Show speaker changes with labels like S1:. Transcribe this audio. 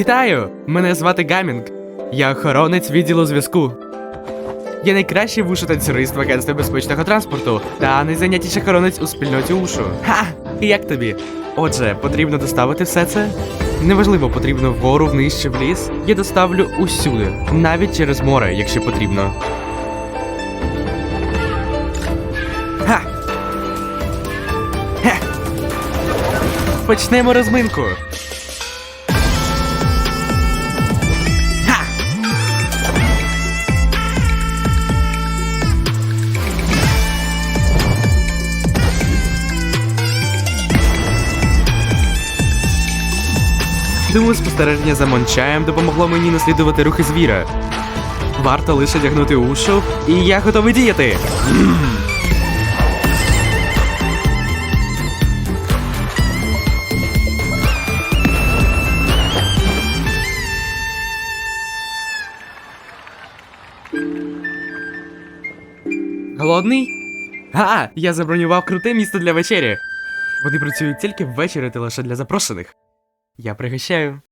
S1: Вітаю! Мене звати Гамінг. Я охоронець відділу зв'язку. Я найкращий вушу танцюрист в агентстві безпечного транспорту та найзайнятіший охоронець у спільноті ушу. Ха! Як тобі? Отже, потрібно доставити все це? Неважливо, потрібно вгору, вниз чи в ліс. Я доставлю усюди, навіть через море, якщо потрібно. Ха! Хе! Почнемо розминку. Думаю, спостереження за Мончаєм допомогло мені наслідувати рухи звіра. Варто лише дягнути ушу, і я готовий діяти. Голодний? Га, я забронював круте місце для вечері. Вони працюють тільки ввечері та лише для запрошених. Я пригощаю.